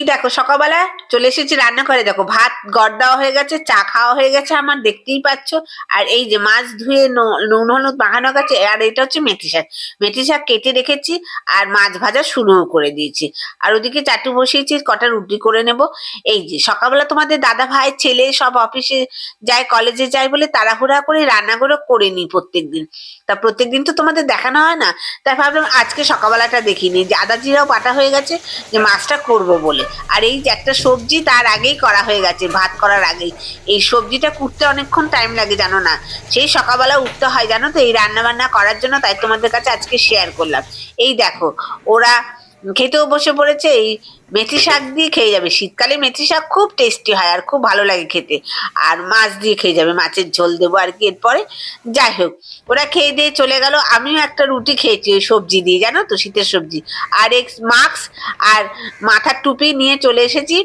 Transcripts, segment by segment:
দেখো সকালবেলা চলে এসেছি রান্না করে দেখো, ভাত গড় দেওয়া হয়ে গেছে, চা খাওয়া হয়ে গেছে আমার, দেখতেই পাচ্ছ। আর এই যে মাছ ধুয়ে নুন হলুদ মাখানো গেছে আর এটা হচ্ছে মেথি শাক। মেথি শাক কেটে রেখেছি, আর মাছ ভাজা শুরুও করে দিয়েছি। আর ওদিকে চাটু বসিয়েছি, কটা রুটি করে নেব। এই যে, সকালবেলা তোমাদের দাদা ভাই, ছেলে সব অফিসে যায়, কলেজে যায় বলে তাড়াহুড়া করে রান্নাগুলো করে নিই প্রত্যেকদিন। তা প্রত্যেকদিন তো তোমাদের দেখানো হয় না। তাই ভাবলাম আজকে সকালবেলাটা দেখিনি। যে আদা জিরাও বাটা হয়ে গেছে যে মাছটা করব বলে। আর এই যে একটা সবজি তার আগেই করা হয়ে গেছে, ভাত করার আগেই। এই সবজিটা কুটতে অনেকক্ষণ টাইম লাগে, জানো না? সেই সকালবেলা উঠতে হয়, জানো তো? এই রান্না বান্না করার জন্য তাই তোমাদের কাছে আজকে শেয়ার করলাম। এই দেখো, ওরা খেতেও বসে পড়েছে, এই মেথি শাক দিয়ে খেয়ে যাবে। শীতকালে মেথি শাক খুব টেস্টি হয় আর খুব ভালো লাগে খেতে। আর মাছ দিয়ে খেয়ে যাবে, মাছের ঝোল দেবো আর কি এরপরে। যাই হোক, ওরা খেয়ে দিয়ে চলে গেল। আমিও একটা রুটি খেয়েছি, ওই সবজি দিয়ে, জানো তো, শীতের সবজি। আর এক মাস্ক আর মাথার টুপি নিয়ে চলে এসেছি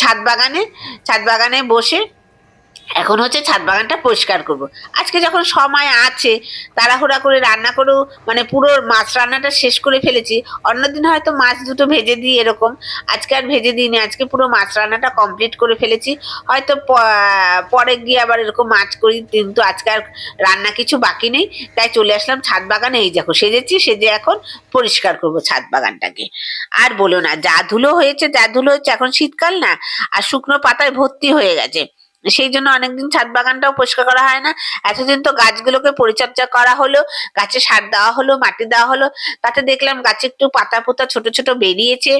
ছাদ বাগানে। ছাদ বাগানে বসে এখন হচ্ছে ছাদ বাগানটা পরিষ্কার করব। আজকে যখন সময় আছে, তাড়াহুড়া করে রান্না করেও মানে পুরো মাছ রান্নাটা শেষ করে ফেলেছি, অন্যদিন হয়তো মাছ দুটো ভেজে দিই এরকম। আজকে আর ভেজে দিইনি, আজকে পুরো মাছ রান্নাটা কমপ্লিট করে ফেলেছি। হয়তো পরে গিয়ে আবার এরকম মাছ করি, কিন্তু আজকে আর রান্না কিছু বাকি নেই। তাই চলে আসলাম ছাদ বাগানে। এই দেখো, সেজেছি, সেজে এখন পরিষ্কার করব ছাদ বাগানটাকে। আর বলো না, যা ধুলো হয়েছে, যা ধুলো হয়েছে, এখন শীতকাল না? আর শুকনো পাতায় ভর্তি হয়ে গেছে। সেই জন্য অনেকদিন ছাদ বাগানটাও পরিষ্কার করা হয় না। এতদিন তো গাছগুলোকে পরিচর্যা করা হলো, গাছে সার দেওয়া হলো, মাটি দেওয়া হলো। তাতে দেখলাম গাছে একটু পাতা পোতা ছোট ছোট বেরিয়েছে,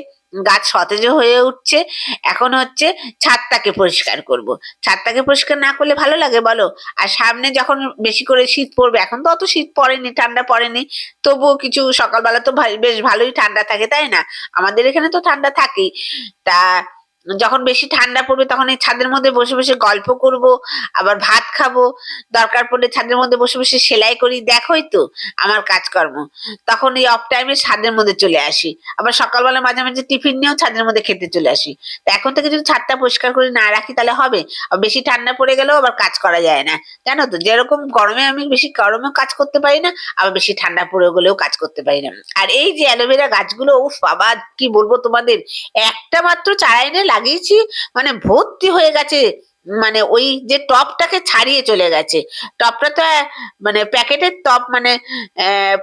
গাছ সতেজ হয়ে উঠছে। এখন হচ্ছে ছাদটাকে পরিষ্কার করব। ছাদটাকে পরিষ্কার না করলে ভালো লাগে বলো? আর সামনে যখন বেশি করে শীত পড়বে, এখন তো অত শীত পড়েনি, ঠান্ডা পড়েনি। তবুও কিছু সকালবেলা তো বেশ ভালোই ঠান্ডা থাকে, তাই না? আমাদের এখানে তো ঠান্ডা থাকেই। তা যখন বেশি ঠান্ডা পড়বে তখন এই ছাদের মধ্যে বসে বসে গল্প করব, আবার ভাত খাব। দরকার পড়লে ছাদের মধ্যে বসে বসে সেলাই করি। দেখোই তো আমার কাজকর্ম। তখন এই অফ টাইমে ছাদের মধ্যে চলে আসি। আবার সকালবেলা মাঝে মাঝে টিফিন নিয়েও ছাদের মধ্যে খেতে চলে আসি। তা এখন থেকে যদি ছাদটা পরিষ্কার করে না রাখি তাহলে হবে? আর বেশি ঠান্ডা পড়ে গেলেও আবার কাজ করা যায় না। জানো তো, যেরকম গরমে আমি বেশি গরমেও কাজ করতে পারি না, আবার বেশি ঠান্ডা পড়ে গেলেও কাজ করতে পারি না। আর এই যে অ্যালোভেরা গাছগুলো, উফ বাবা, কি বলব তোমাদের? একটা মাত্র চারা এনে লাগিয়েছি মানে ভর্তি হয়ে গেছে। মানে ওই যে টপটাকে ছাড়িয়ে চলে গেছে। টপটা তো মানে প্যাকেটের টপ মানে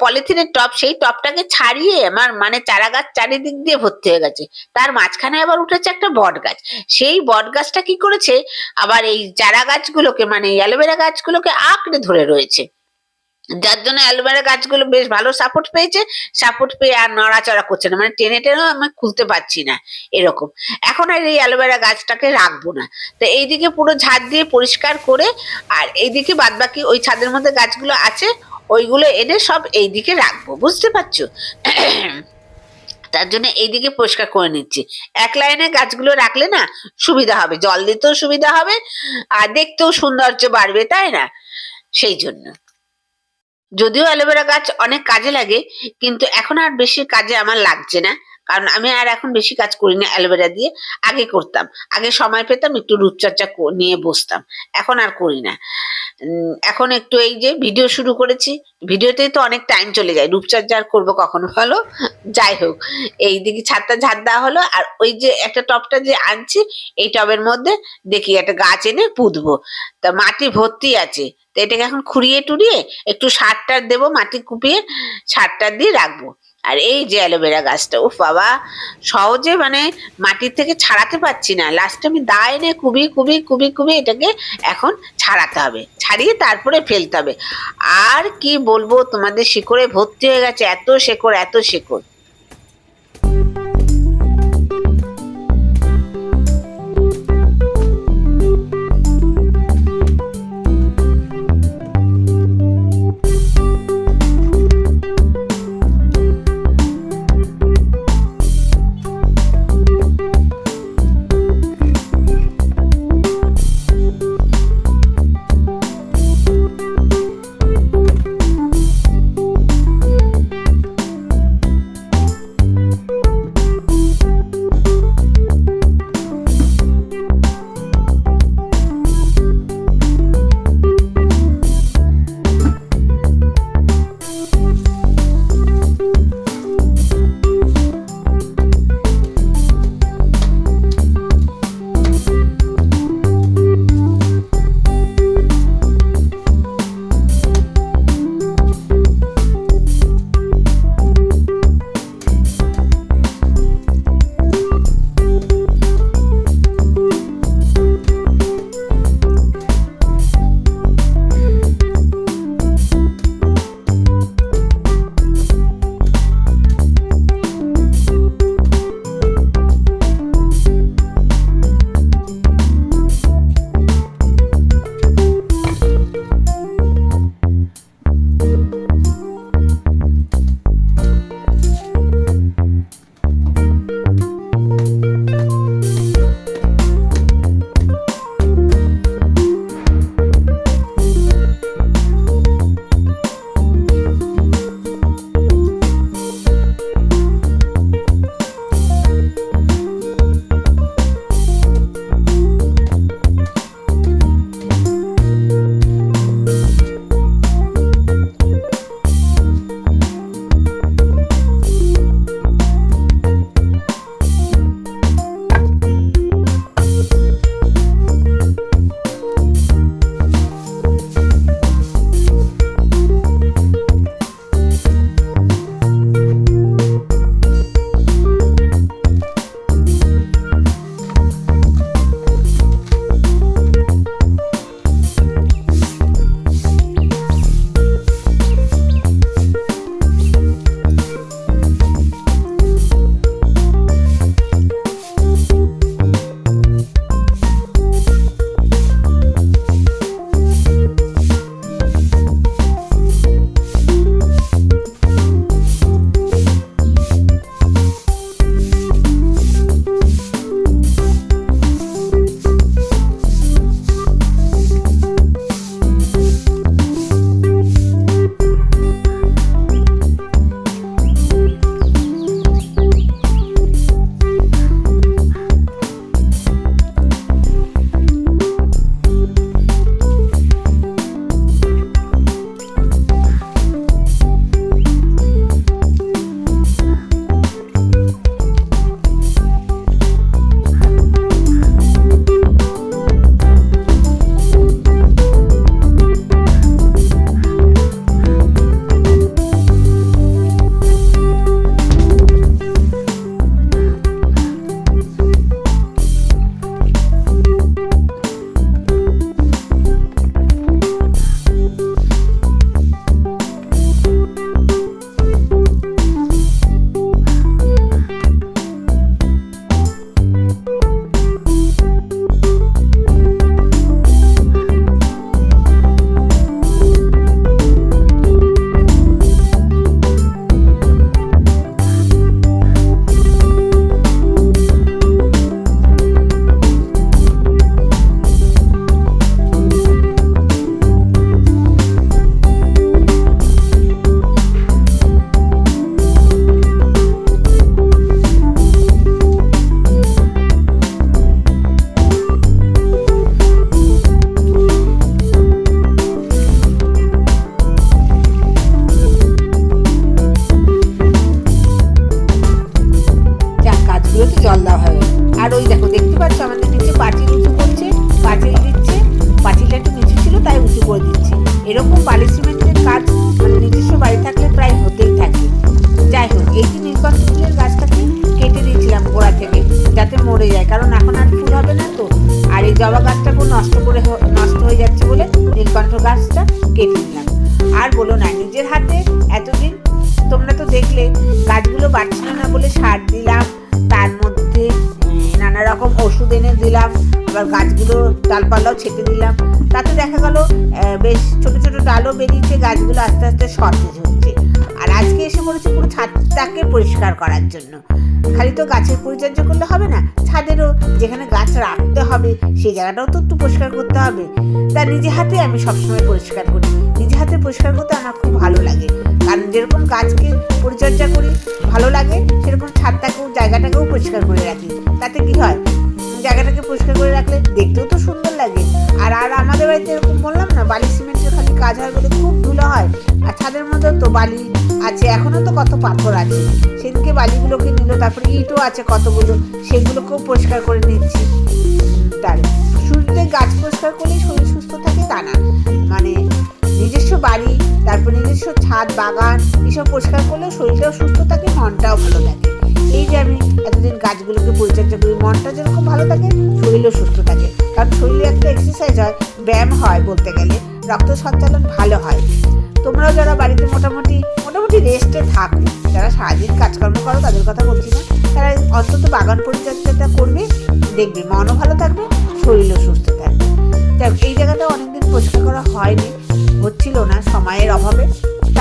পলিথিনের টপ, সেই টপটাকে ছাড়িয়ে আমার মানে চারা গাছ চারিদিক দিয়ে ভর্তি হয়ে গেছে। তার মাঝখানে আবার উঠেছে একটা বট গাছ সেই বট গাছটা কি করেছে? আবার এই চারা গাছগুলোকে মানে অ্যালোভেরা গাছগুলোকে আঁকড়ে ধরে রয়েছে। যার জন্য অ্যালোভেরা গাছগুলো বেশ ভালো সাপোর্ট পেয়েছে সাপোর্ট পেয়ে আর নড়াচড়া করছে না। মানে টেনে টেনেও আমি খুলতে পারছি না এরকম। এখন আর এই অ্যালোভেরা গাছটাকে রাখব না। তো এইদিকে পুরো ঝাড় দিয়ে পরিষ্কার করে আর এইদিকে বাদ বাকি ওই ছাদের মধ্যে গাছগুলো আছে, ওইগুলো এনে সব এইদিকে রাখব। বুঝতে পারছ? তার জন্য এইদিকে পরিষ্কার করে নিচ্ছি। এক লাইনে গাছগুলো রাখলে না সুবিধা হবে। জল দিতেও সুবিধা হবে, আর দেখতেও সৌন্দর্য বাড়বে, তাই না? সেই জন্য। যদিও অ্যালোভেরা গাছ অনেক কাজে লাগে, কিন্তু এখন আর বেশি কাজে আমার লাগছে না। কারণ আমি আর এখন বেশি কাজ করি না অ্যালোভেরা দিয়ে, আগে করতাম। আগে সময় পেতাম একটু রূপচর্চা নিয়ে বসতাম। এখন আর করি না। এখন একটু এই যে ভিডিও শুরু করেছি ভিডিওতেই তো অনেক টাইম চলে যায়। রূপচর্চা আর করব কখনো ভালো যাই হোক এই দিকে ছাদটা ঝাড় দেওয়া হলো, আর ওই যে একটা টবটা যে আনছি, এই টবের মধ্যে দেখি একটা গাছ এনে পুঁতবো। তা মাটি ভর্তি আছে, তো এটাকে এখন খুঁড়িয়ে টুড়িয়ে একটু সার টার দেবো, মাটি কুপিয়ে সার টার দিয়ে রাখব। আর এই যে অ্যালোভেরা গাছটা ও বাবা, সহজে মানে মাটির থেকে ছাড়াতে পারছি না। লাস্টে আমি দা এনে কুবি কুবি কুবি কুবি এটাকে এখন ছাড়াতে হবে। ছাড়িয়ে তারপরে ফেলতে হবে। আর কি বলব, তোমাদের শিকড়ে ভর্তি হয়ে গেছে, এত শেকড় এত শেকড়। দেখলে গাছগুলো বাড়ছিল না বলে সার দিলাম। তার মধ্যে নানা রকম ওষুধ এনে দিলাম। আবার গাছগুলো ডালপালাও ছেটে দিলাম। তাতে দেখা গেল বেশ ছোট ছোট ডালও বেরিয়েছে, গাছগুলো আস্তে আস্তে সতেজ হচ্ছে। আর আজকে এসে পড়েছে পুরো ছাদটাকে পরিষ্কার করার জন্য। খালি তো গাছের পরিচর্যা করলে হবে না, ছাদেরও যেখানে গাছ রাখতে হবে সেই জায়গাটাও তো একটু পরিষ্কার করতে হবে। তা নিজে হাতে আমি সবসময় পরিষ্কার করি। নিজে হাতে পরিষ্কার করতে আমার খুব ভালো লাগে। কারণ যেরকম গাছকে পরিচর্যা করি, ভালো লাগে, সেরকম ছাদটাকেও, জায়গাটাকেও পরিষ্কার করে রাখি। তাতে কি হয়? জায়গাটাকে পরিষ্কার করে রাখলে দেখতেও তো সুন্দর লাগে। আর আর আমাদের বাড়িতে এরকম বললাম না, বালি সিমেন্টের খালি কাজ হয় বলে খুব ধুলো হয়। আর ছাদের মধ্যে তো বালি আছে এখনও তো কত পাথর আছে। সেদিকে বালিগুলোকে নিল, তারপরে ইটও আছে কতগুলো, সেগুলোকেও পরিষ্কার করে নিচ্ছি। তার, শুরুতে গাছ পরিষ্কার করলেই শরীর সুস্থ থাকে তা না। মানে নিজস্ব বাড়ি, তারপর নিজস্ব ছাদ, বাগান, এসব পরিষ্কার করলেও শরীরটাও সুস্থ থাকে, মনটাও ভালো থাকে। এই যে আমি এতদিন গাছগুলোকে পরিচর্যা করি, মনটা যেরকম ভালো থাকে, শরীরও সুস্থ থাকে। কারণ শরীরে একটা এক্সারসাইজ হয়, ব্যায়াম হয় বলতে গেলে, রক্ত সঞ্চালন ভালো হয়। তোমরাও যারা বাড়িতে মোটামুটি মোটামুটি রেস্টে থাকো, যারা সারাদিন কাজকর্ম করো, তাদের কথা বলছি না, তারা অন্তত বাগান পরিচর্যাটা করবে, দেখবে মনও ভালো থাকবে, শরীরও সুস্থ থাকবে। এই জায়গাটা অনেকদিন পরিষ্কার করা হয়নি। হচ্ছিল না সময়ের অভাবে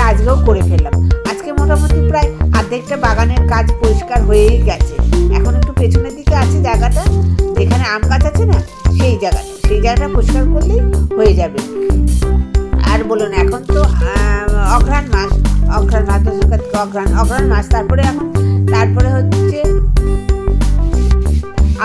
আজকেও করে ফেললাম। আজকে মোটামুটি প্রায় অর্ধেকটা বাগানের কাজ পরিষ্কার হয়েই গেছে। এখন একটু পেছনের দিকে আছে জায়গাটা, যেখানে আম গাছ আছে না, সেই জায়গাটা। সেই জায়গাটা পরিষ্কার করলেই হয়ে যাবে। আর বলুন এখন তো অঘ্রাণ মাস। অঘ্রাণ মাস অঘ্রাণ অঘ্রাণ মাস। তারপরে এখন, তারপরে হচ্ছে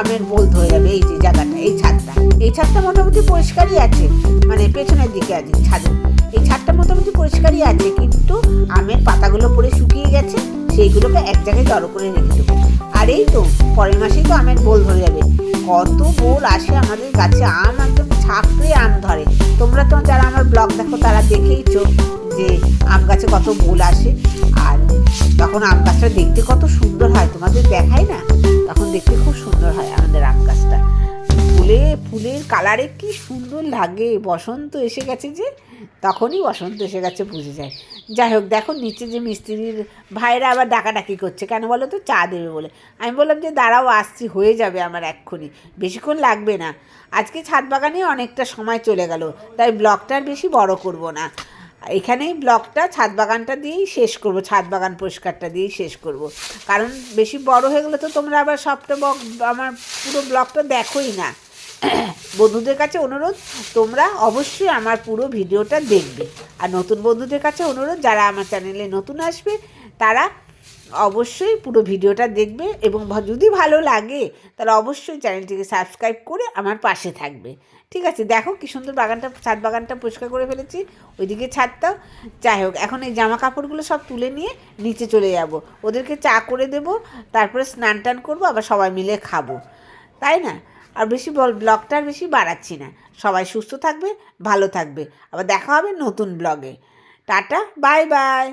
আমের বোল ধরে যাবে, এই যে জায়গাটা, এই ছাদটা। এই ছাদটা মোটামুটি পরিষ্কারই আছে মানে পেছনের দিকে আছে, ছাদে। এই ছাদটা মোটামুটি পরিষ্কারই আছে, কিন্তু আমের পাতাগুলো পরে শুকিয়ে গেছে, সেইগুলোকে এক জায়গায় জড়ো করে রেখে দেবো। আর এই তো, পরের মাসেই তো আমের বোল ধরে যাবে। কত বোল আসে আমাদের গাছে, আম একদম ছাকড়ে আম ধরে। তোমরা তো যারা আমার ব্লগ দেখো, তারা দেখেইছো যে আম গাছে কত বোল আসে। আর তখন আম গাছটা দেখতে কত সুন্দর হয়, তোমাদের দেখাই না? তখন দেখতে খুব সুন্দর হয় আমাদের আম গাছটা। ফুলে, ফুলের কালারে কি সুন্দর লাগে। বসন্ত এসে গেছে যে তখনই বসন্ত এসে গেছে বুঝে যায় যাই হোক, দেখো নিচে যে মিস্ত্রির ভাইরা আবার ডাকাডাকি করছে, কেন বলো তো? চা দেবে বলে। আমি বললাম যে, দাঁড়াও, আসছি, হয়ে যাবে আমার এক্ষুনি। বেশিক্ষণ লাগবে না। আজকে ছাদ বাগানে অনেকটা সময় চলে গেল, তাই ব্লগটা বেশি বড় করব না। এখানেই ব্লগটা, ছাদ বাগানটা দিয়েই শেষ করব, ছাদ বাগান পরিষ্কারটা দিয়েই শেষ করব। কারণ বেশি বড় হয়ে গেলে তো তোমরা আবার সবটা আমার পুরো ব্লগটা দেখোই না। বন্ধুদের কাছে অনুরোধ, তোমরা অবশ্যই আমার পুরো ভিডিওটা দেখবে। আর নতুন বন্ধুদের কাছে অনুরোধ, যারা আমার চ্যানেলে নতুন আসবে, তারা অবশ্যই পুরো ভিডিওটা দেখবে এবং যদি ভালো লাগে, তাহলে অবশ্যই চ্যানেলটিকে সাবস্ক্রাইব করে আমার পাশে থাকবে। ঠিক আছে? দেখো কি সুন্দর বাগানটা, ছাদ বাগানটা পরিষ্কার করে ফেলেছি। ওইদিকে ছাদটাও। যাই হোক, এখন এই জামা কাপড়গুলো সব তুলে নিয়ে নিচে চলে যাব। ওদেরকে চা করে দেব, তারপরে স্নান টান করব, আবার সবাই মিলে খাব। তাই না? আর বেশি বল ব্লগটা আর বেশি বাড়াচ্ছি না। সবাই সুস্থ থাকবে, ভালো থাকবে। আবার দেখা হবে নতুন ব্লগে টাটা বাই বাই